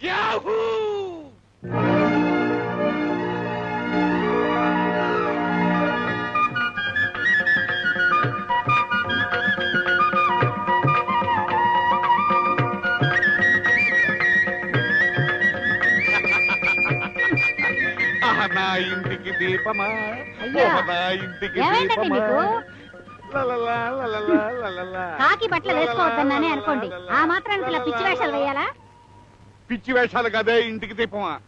Yahoo! నా ఇంటికి దీపమా? నా ఇంటికి. కాకి బట్టలు వేసుకోవద్దన్నానే అనుకోండి. ఆ మాత్రానికి ఇలా పిచ్చి వేషాలు వేయాలా? పిచ్చి వేషాలు కదే ఇంటికి దీపమా?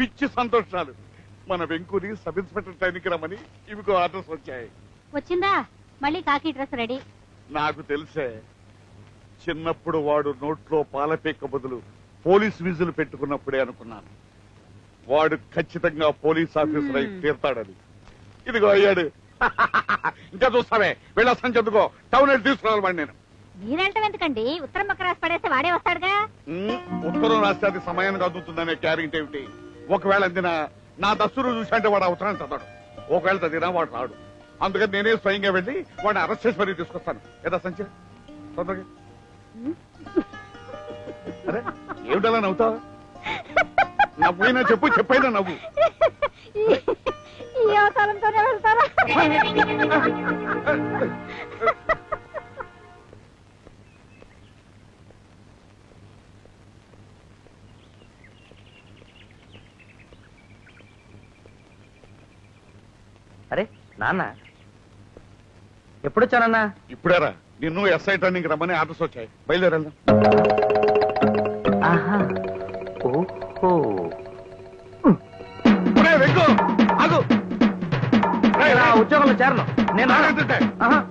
పిచ్చి సంతోషాలు. మన వెంకుని సబ్ ఇన్స్పెక్టర్ ట్రైన్కి రమ్మని ఇవికో ఆర్డర్స్ వచ్చాయి. వచ్చిందా? మళ్ళీ కాకి డ్రెస్ రెడీ. నాకు తెలిసే చిన్నప్పుడు వాడు నోట్లో పాలపేక బదులు పోలీస్ విజులు పెట్టుకున్నప్పుడే అనుకున్నాను. వాడు ఖచ్చితంగా పోలీస్ ఆఫీసర్ అయి తీర్తాడని. ఇదిగో అయ్యాడు. ఇంకా చూస్తావే వెళ్ళొస్తాను చెందుకో టౌన్ తీసుకురావాలి నేను. ఎందుకండి ఉత్తరం పక్క రాసి పడేస్తే వాడే వస్తాడుగా ఉమ్, ఉత్తరం రాస్తే అది సమయానికి అందుతుందనే క్యారెంటీ ఏమిటి ఒకవేళ అందిన నా దస్తురు చూసంటే వాడు అవసరం చదవడు ఒకవేళ చదివినా వాడు రాడు అందుకని నేనే స్వయంగా వెళ్ళి వాడిని అరెస్ట్ చేసి మరీ తీసుకొస్తాను ఏదా సంచి తొందరగా అరే ఏమిటలా నవ్వుతావు నవ్వైనా చెప్పు చెప్పైనా నవ్వు ఈ అవసరంతోనే వెళ్తారా అరే నాన్న. ఎప్పుడొచ్చానన్నా? ఇప్పుడేరా. నిన్ను ఎస్ఐ టర్నింగ్ రమ్మని ఆర్డర్స్ వచ్చాయి. బయలుదేరెళ్దాం. ఆహా. ఓహో. ఉద్యోగంలో చేరను. నేను. ఆహా.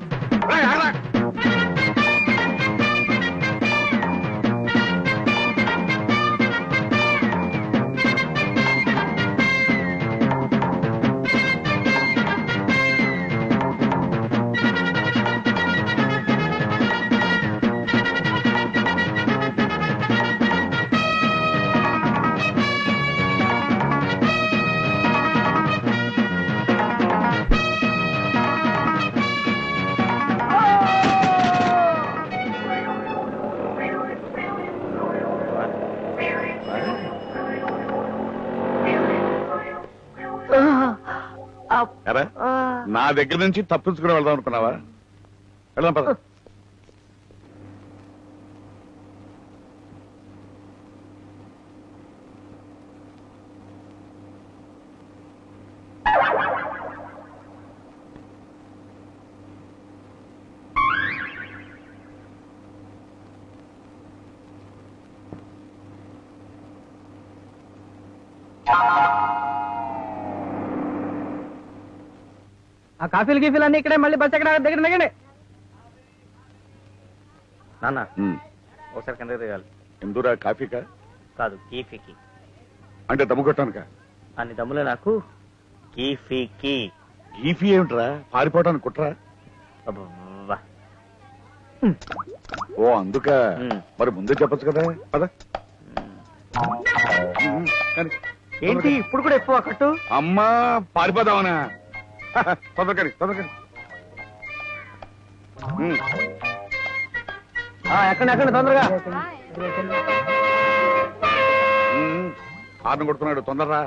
నా దగ్గర నుంచి తప్పించుకుని వెళ్దాం అనుకున్నావా వెళ్దాం పద ఆ కాఫీలు గీఫీలు అన్ని ఇక్కడే మళ్ళీ బస్ ఎక్కడ దగ్గర దిగండి. నాన్న. ఒకసారి కింద దిగాలి. ఎందురా కాఫీకా? కాదు కీఫీకి అంటే దమ్ము కొట్టానుక అన్ని దమ్ములే నాకు. కీఫీకి ఈఫీ ఏమిట్రా? పారిపోవటానికి కుట్రా? అబ్బబ్బా. ఓ అందుక. మరి ముందే చెప్పొచ్చు కదా. పద. కానీ. ఏంటి ఇప్పుడు కూడా ఎక్కువ కట్టు? అమ్మా పారిపోదామనా? తొందరకని తొందరకని. ఎక్కడ ఎక్కడ తొందరగా. హార్న్ కొడుతున్నాడు తొందరరా.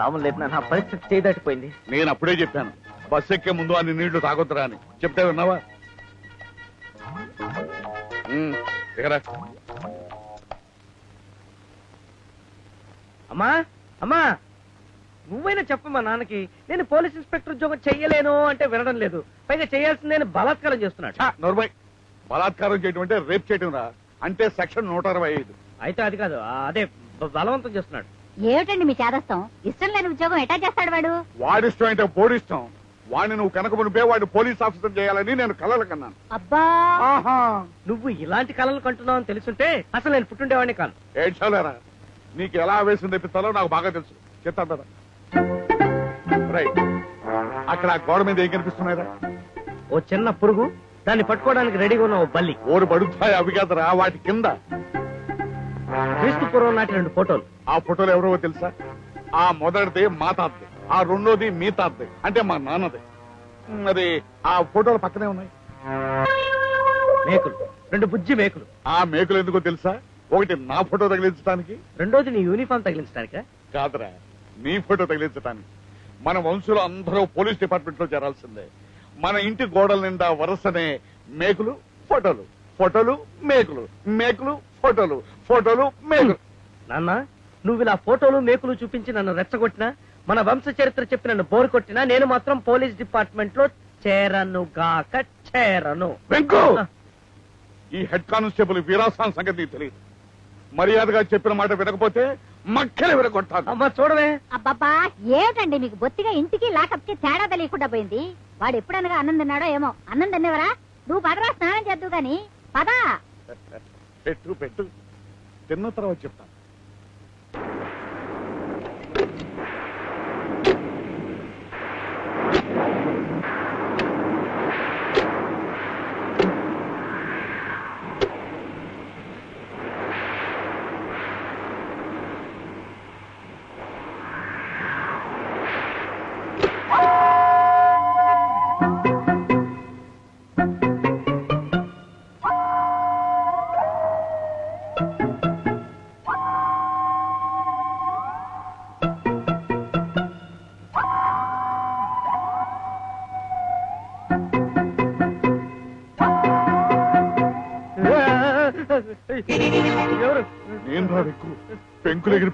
లాభం లేదు నా పరిస్థితి చేయి దాటిపోయింది. నేను అప్పుడే చెప్పాను బస్ ఎక్కే ముందు అన్ని నీళ్ళు తాగొద్దురా అని. చెప్తే విన్నావా? దిగరా అమ్మా అమ్మా. నువ్వైనా చెప్పమ్మా నాన్నకి నేను పోలీస్ ఇన్స్పెక్టర్ ఉద్యోగం చెయ్యలేను అంటే వినడం లేదు. పైగా చేయాల్సింది నేను బలాత్కారం చేస్తున్నాడు బలాత్కారం చేయడం అంటే రేప్ చేయడం రా. అంటే సెక్షన్ నూట అరవై ఐదు. అయితే అది కాదు అదే బలవంతం చేస్తున్నాడు. ఏమిటండి మీ చేదస్తాం? ఇష్టం లేని ఉద్యోగం ఎటా చేస్తాడు వాడు? వాడిష్టం అంటే పోడిష్టం. వాడిని నువ్వు కనుక మునిపే వాడు పోలీస్ ఆఫీసర్ చేయాలని నేను కలలు కన్నాను. అబ్బా! ఆహా! నువ్వు ఇలాంటి కళలు కంటున్నావు అని తెలుసుంటే అసలు నేను పుట్టుండేవాడిని కాను. ఏడ్చాలేరా నీకు ఎలా ఆవేశం తెప్పిస్తాలో నాకు బాగా తెలుసు. చెప్తాను కదా రైట్ అక్కడ ఆ గోడ మీద ఏం కనిపిస్తున్నాయిరా? ఓ చిన్న పురుగు దాన్ని పట్టుకోవడానికి రెడీగా ఉన్న ఓ బల్లి. ఓరు పడుతాయి అవి కాదురా వాటి కింద. క్రీస్తు పూర్వం నాటి రెండు ఫోటోలు. ఆ ఫోటోలు ఎవరో తెలుసా? ఆ మొదటిది మా తాతది ఆ రెండోది మీ తాతది అంటే మా నాన్నది. మరి ఆ ఫోటోలు పక్కనే ఉన్నాయి. మేకులు రెండు బుజ్జి మేకులు. ఆ మేకులు ఎందుకో తెలుసా? ఒకటి నా ఫోటో తగిలించడానికి రెండోది నీ యూనిఫామ్ తగిలించడానికా కాదురా నీ ఫోటో తగిలించడానికి మన వంశులు అందరూ పోలీస్ డిపార్ట్మెంట్లో చేరాల్సిందే. మన ఇంటి గోడల నిండా వరుసనే మేకులు ఫోటోలు. ఫోటోలు మేకులు. మేకులు ఫోటోలు. ఫోటోలు మేకులు. నాన్న నువ్వు ఇలా ఫోటోలు మేకులు చూపించి నన్ను రెచ్చగొట్టినా మన వంశ చరిత్ర చెప్పి నన్ను బోరు కొట్టినా నేను మాత్రం పోలీస్ డిపార్ట్మెంట్లో చేరను గాక చేరను. వెంకు! ఈ హెడ్ కానిస్టేబుల్ వీరాసాన్ సంగతి తెలియదు. మర్యాదగా చెప్పిన మాట వినకపోతే మక్కలే వినగొట్టాను అమ్మా చూడవే. అబ్బబ్బా ఏమిటండి మీకు బొత్తిగా ఇంటికి లాకప్కి తేడా తెలియకుండా పోయింది? వాడు ఎప్పుడనగా అన్నం తిన్నాడో ఏమో. అన్నం తినేవరా నువ్వు పదరా స్నానం చేద్దు గాని. పదా. పెట్టు పెట్టు. తిన్న తర్వాత చెప్తాను.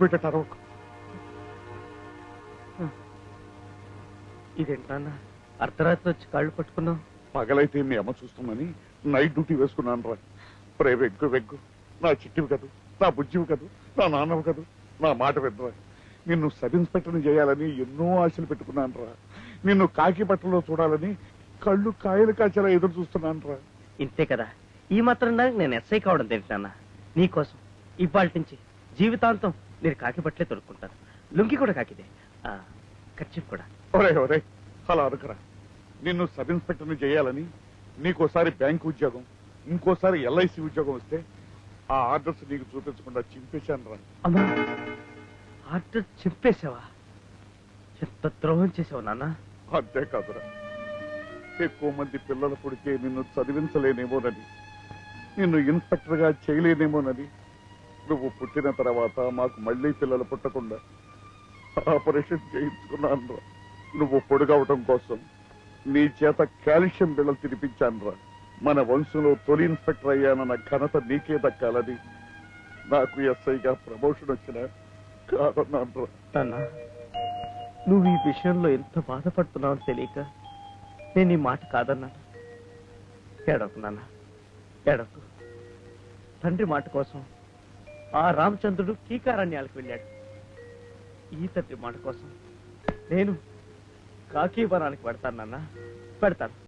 పెంకులు ఎగిరిపెట్టారు ఇదేంటి నాన్న అర్ధరాత్రి వచ్చి కాళ్ళు పట్టుకున్నావు? పగలైతే మీ అమ్మ చూస్తుందని నైట్ డ్యూటీ వేసుకున్నాను రా. ప్రే వెగ్గు వెగ్గు. నా చిట్టివి కదూ నా బుజ్జివి కదూ నా నాన్నవి కదూ నా మాట వినరా. నిన్ను సబ్ ఇన్స్పెక్టర్ని చేయాలని ఎన్నో ఆశలు పెట్టుకున్నాను రా. నిన్ను కాకి బట్టలో చూడాలని కళ్ళు కాయలు కాచేలా ఎదురు చూస్తున్నాను రా. ఇంతే కదా. ఈ మాత్రం నేను ఎస్ఐ కావడం తెలుసు నీకోసం ఇవాళ నుంచి జీవితాంతం నేను కాకి బట్టలే తొడుక్కుంటాను. లుంగి కూడా కాకిదే. ఆ, కర్చీఫ్ కూడా. ఒరే ఒరే అలా అనుకురా నిన్ను సబ్ ఇన్స్పెక్టర్ని చేయాలని నీకోసారి బ్యాంక్ ఉద్యోగం ఇంకోసారి ఎల్ఐసి ఉద్యోగం వస్తే ఆ ఆర్డర్స్ నీకు చూపించకుండా చింపేశాను రా. అమ్మా ఆర్డర్ చెప్పేశావా ఎంత ద్రోహం చేసావు నాన్న. అంతేకాదురా ఎక్కువ మంది పిల్లల పుడితే నిన్ను చదివించలేనేమోనని నిన్ను ఇన్స్పెక్టర్గా చేయలేనేమోనని నువ్వు పుట్టిన తర్వాత మాకు మళ్ళీ పిల్లలు పుట్టకుండా ఆపరేషన్ చేయించుకున్నాను రా నువ్వు పొడుగవటం కోసం నీ చేత కాల్షియం బిళ్ళలు తినిపించాను రా మన వంశంలో తొలి ఇన్స్పెక్టర్ అయ్యానన్న ఘనత నీకే దక్కాలని నాకు ఎస్ఐగా ప్రమోషన్ వచ్చిన కాదన్నాను రా నువ్వు ఈ విషయంలో ఎంత బాధపడుతున్నావు తెలియక నేను ఈ మాట కాదన్నా. ఏడవకు నాన్న ఏడవకు. తండ్రి మాట కోసం ఆ రామచంద్రుడు కీకారణ్యాలకు వెళ్ళాడు. ఈ తండ్రి మాట కోసం నేను కాకీవనానికి పెడతాను నాన్న. పెడతాను.